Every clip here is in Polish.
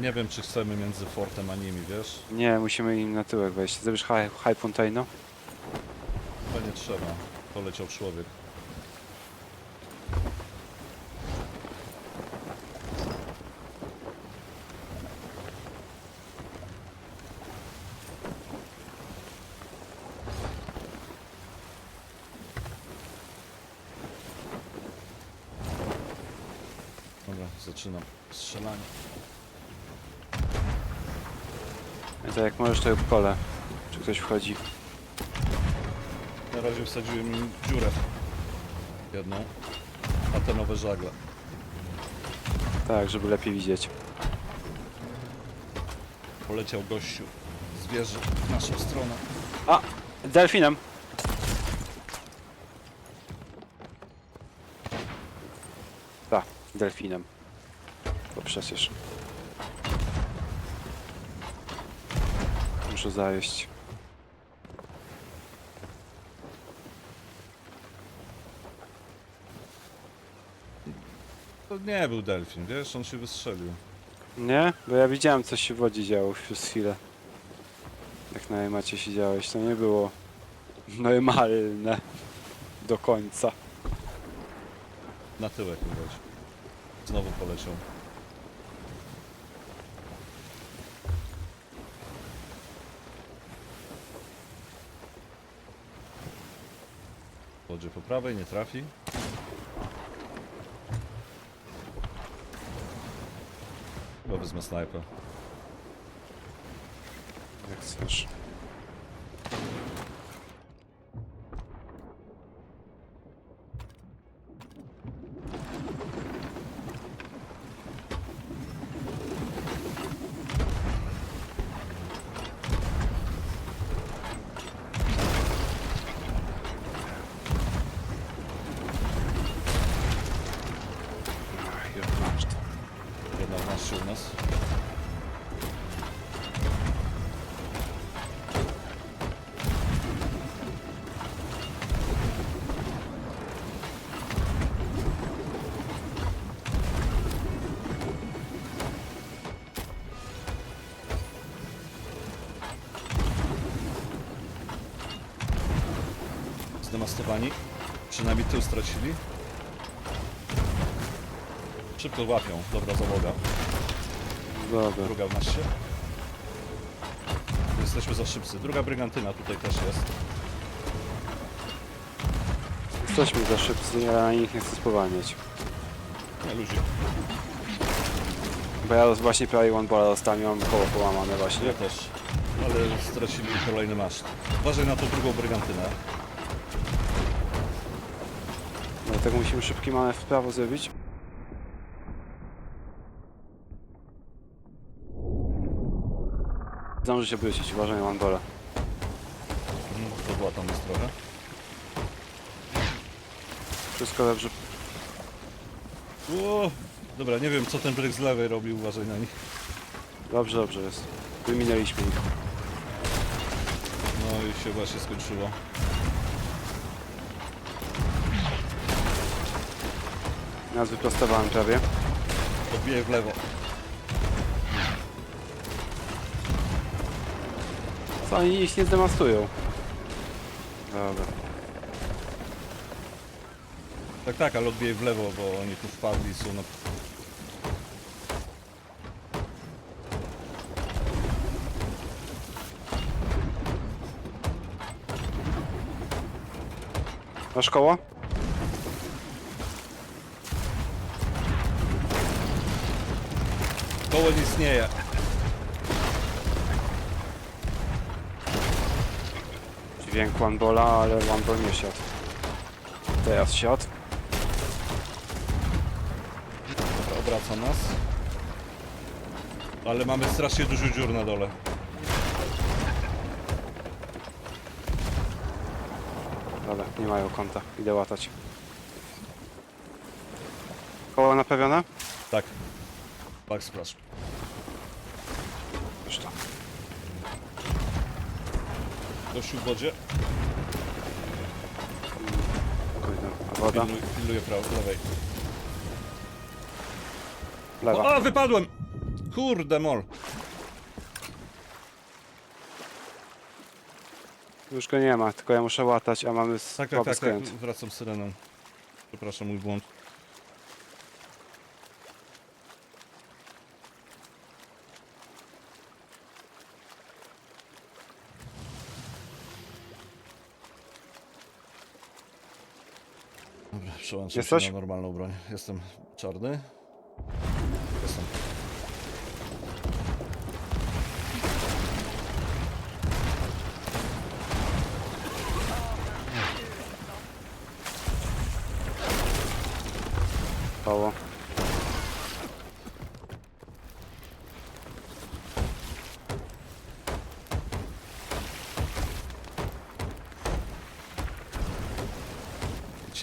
Nie wiem, czy chcemy między fortem a nimi, wiesz? Nie, musimy im na tyłek wejść. Zrobisz high, high container? Chyba nie trzeba. Poleciał człowiek. Dobra, zaczynam strzelanie. I to jak możesz to w kole. Czy ktoś wchodzi? Na razie wsadziłem im dziurę. Jedną. A te nowe żagle. Tak, żeby lepiej widzieć. Poleciał gościu z wieży w naszą stronę. A! Delfinem! Tak, delfinem. To przecież. Muszę zajeść. To nie był delfin, wiesz, on się wystrzelił. Nie? Bo ja widziałem coś się w wodzie działo przez chwilę. Jak na macie siedziałeś, to nie było normalne do końca. Na tyłek widać. Znowu poleciał. Wodzie po prawej, nie trafi. Chyba wezmę snajpę. Jak chcesz. Zdemastowani. Przynajmniej tył stracili. Szybko łapią. Dobra załoga. Dobra. Druga w naście. Jesteśmy za szybcy. Druga brygantyna tutaj też jest. Jesteśmy za szybcy, ja na nich nie chcę spowalniać. Nie, ludzi. Bo ja właśnie prawie one balla dostałem i mam koło połamane właśnie. Ja też. Ale stracili kolejny maszt. Uważaj na tą drugą brygantynę. Dlatego musimy szybki manewr w prawo zrobić. Zdąży się wrócić, uważaj na one balla. Mhm, To była tam jest trochę. Wszystko dobrze. Ło! Dobra, nie wiem co ten bryk z lewej robi, uważaj na nich. Dobrze, dobrze jest. Wyminęliśmy ich. No i się właśnie skończyło. Nas wyprostowałem prawie. Odbiję w lewo. Co, oni ich nie zdemastują. Dobra. Tak, tak, ale odbiję w lewo, bo oni tu wpadli są na... Masz koło? Koło nie istnieje. Dźwięk one balla, ale one ball nie siadł. Teraz siadł. Dobra, obraca nas. Ale mamy strasznie dużo dziur na dole. Dobra, nie mają konta. Idę łatać. Koło naprawione? Tak. Backsplash. Gościu w wodzie. Kurde, woda? Pilnuj, pilnuję prawo, lewej. Lewa. O, wypadłem! kurde mol. Już go nie ma, tylko ja muszę łatać, a mamy Tak, tak, tak, tak. skręt. Wracam syreną. Przepraszam, mój błąd. Dobra, przełączam Jesteś? się na normalną broń. Jestem czarny. Jestem. Koło.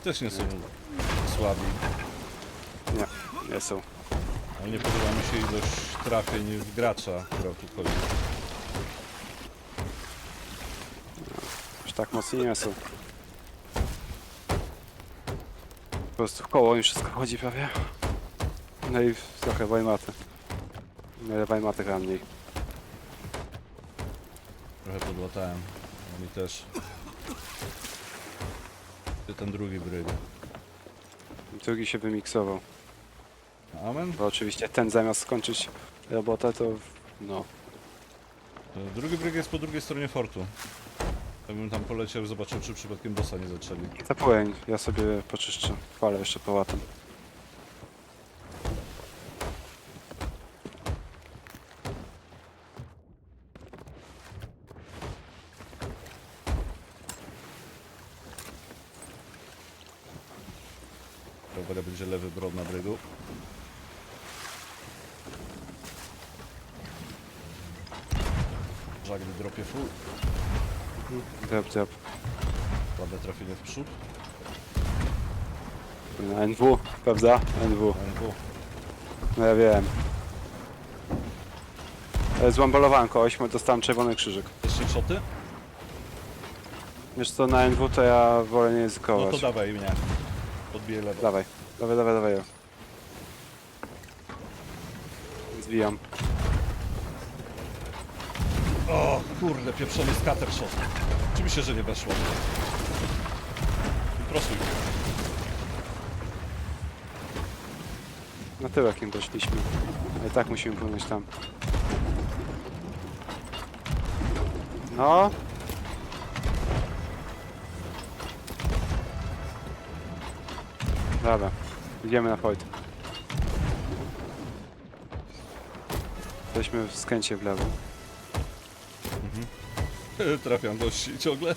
Ci też nie są słabi. Nie, nie są. Ale nie podoba mi się ilość trafień w gracza, która tu chodzi. Aż tak mocniej nie są. Po prostu w koło im wszystko chodzi prawie. No i trochę wajmaty. No ale wajmaty chyba mniej. Trochę podłatałem. Oni też. Ten drugi bryg? Drugi się wymiksował. Amen? Bo oczywiście ten zamiast skończyć robotę to... No. To Drugi bryg jest po drugiej stronie fortu. Ja bym tam poleciał, zobaczył czy przypadkiem bossa nie zaczęli. Zapłyń, ja sobie poczyszczę. Chwalę jeszcze połatam. Żagny dropie full. Drop, drop. Ładne trafienie w przód. Na NW, prawda? NW. NW. No ja wiem. Ale Złambolowałem kogoś, bo dostałem czerwony krzyżyk. Jeszcze szoty? Wiesz co, na NW to ja wolę nie No ryzykować. to dawaj mnie. Podbiję lewo. Dawaj, dawaj, dawaj, dawaj. Zwijam. O kurde, pieprzony scatter shot. Oczywiście, że nie weszło. Prostuj. Na tyłek im doszliśmy. Ale tak musimy płynąć tam. No. Dobra. Idziemy na point. Jesteśmy w skręcie w lewo. Trafiam gości ciągle.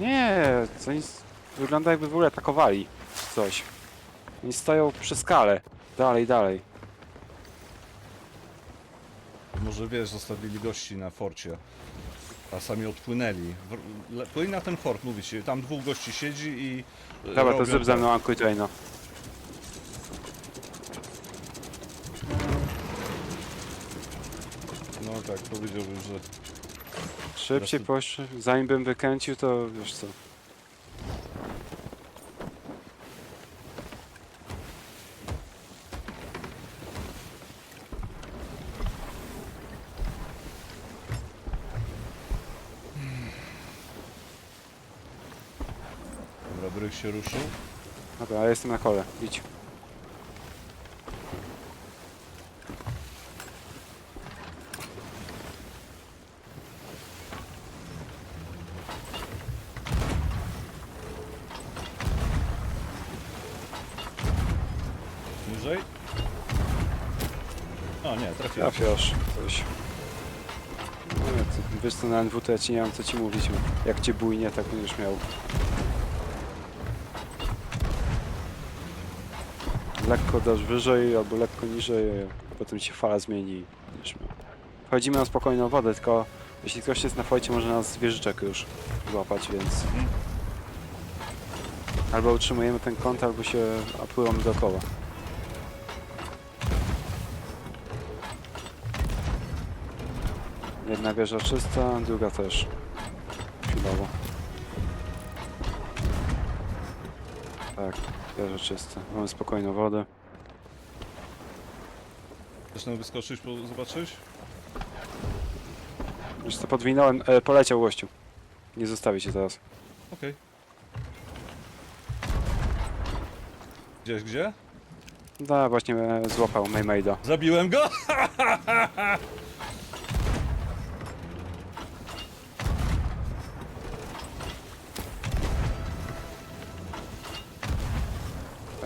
Nie, to nic. Wygląda jakby w ogóle atakowali coś. Oni stoją przy skale. Dalej, dalej. Może wiesz, zostawili gości na forcie. A sami odpłynęli. W- le- Płyń na ten fort, mówi ci. Tam dwóch gości siedzi i... e, Dobra, to robią zrób ze mną Ankuj Traino. No tak, powiedziałbym, że... Szybciej poszło, zanim bym wykręcił, to wiesz co. Dobra, bryk się ruszył. Dobra, ja jestem na kole. Idź. Niżej. O nie, trafiłem. Trafiasz. Coś. No, ty, wiesz co, na NW to ja ci nie mam co ci mówić. Jak cię bujnie, tak będziesz miał. Lekko dasz wyżej albo lekko niżej, a potem się fala zmieni i będziesz miał. Wchodzimy na spokojną wodę, tylko jeśli ktoś jest na fojcie, może nas zwierzyczek już złapać, więc... Albo utrzymujemy ten kąt, albo się apływamy dookoła. Jedna wieża czysta, druga też. Chwilowo. Tak, wieże czyste. Mamy spokojną wodę. Chcesz nam wyskoczyć, po, zobaczyć? Już to podwinąłem, e, poleciał gościu. Nie zostawi cię teraz. Okej. Gdzieś gdzie? Da, właśnie e, złapał Maymaida. Zabiłem go!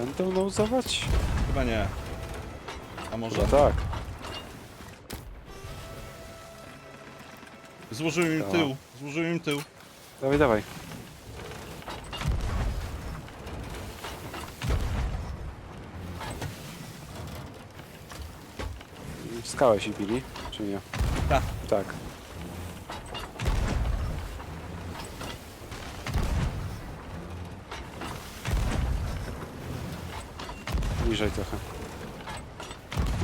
Będą nauzować? Chyba nie. A może? Chyba tak. Złożyłem im Tak. tył. Złożyłem im tył. Dawaj, dawaj. W skałę się bili, czy nie? Tak. Tak. Niżej trochę.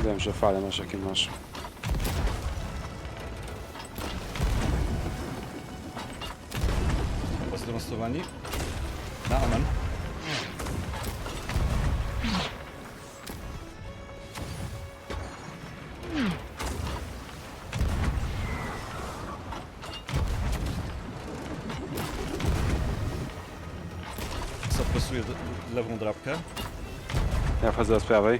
Wiem, że fale masz jakie masz. Zdemonstrowani. Na amen. Zapresuję lewą drapkę. Ja wchodzę z prawej.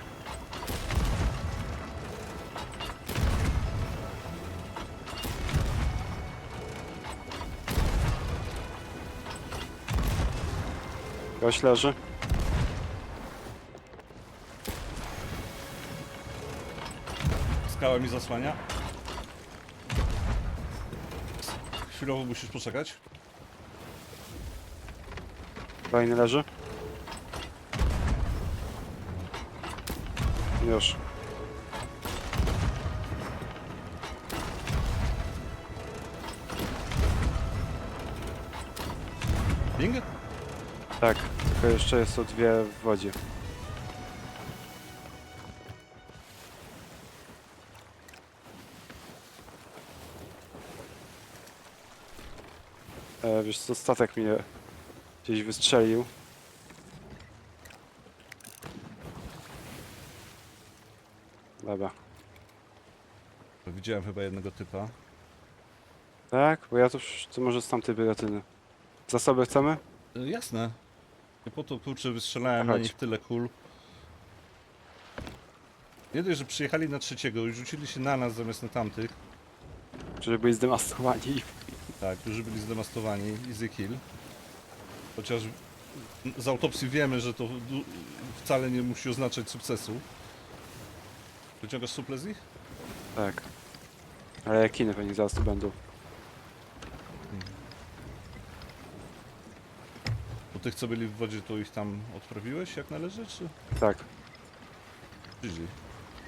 Gość leży. Skała mi zasłania. Chwilowo musisz poczekać. Kolejny leży. Już. Bing? Tak, tylko jeszcze jest o dwie w wodzie. E, wiesz co, statek mnie gdzieś wystrzelił. Dobra. Widziałem chyba jednego typa. Tak? Bo ja to, to może z tamtej biotyny. Zasoby chcemy? Y, Jasne. I po to kurczę wystrzelałem na Chodź. nich tyle kul. Nie dość, że przyjechali na trzeciego i rzucili się na nas zamiast na tamtych. Żeby byli zdemastowani. Tak, którzy byli zdemastowani. Easy kill. Chociaż z autopsji wiemy, że to du- wcale nie musi oznaczać sukcesu. Wyciągasz suple z ich? Tak. Ale jakiny pewnie zaraz tu będą. Po tych, co byli w wodzie, to ich tam odprawiłeś jak należy, czy? Tak. GG.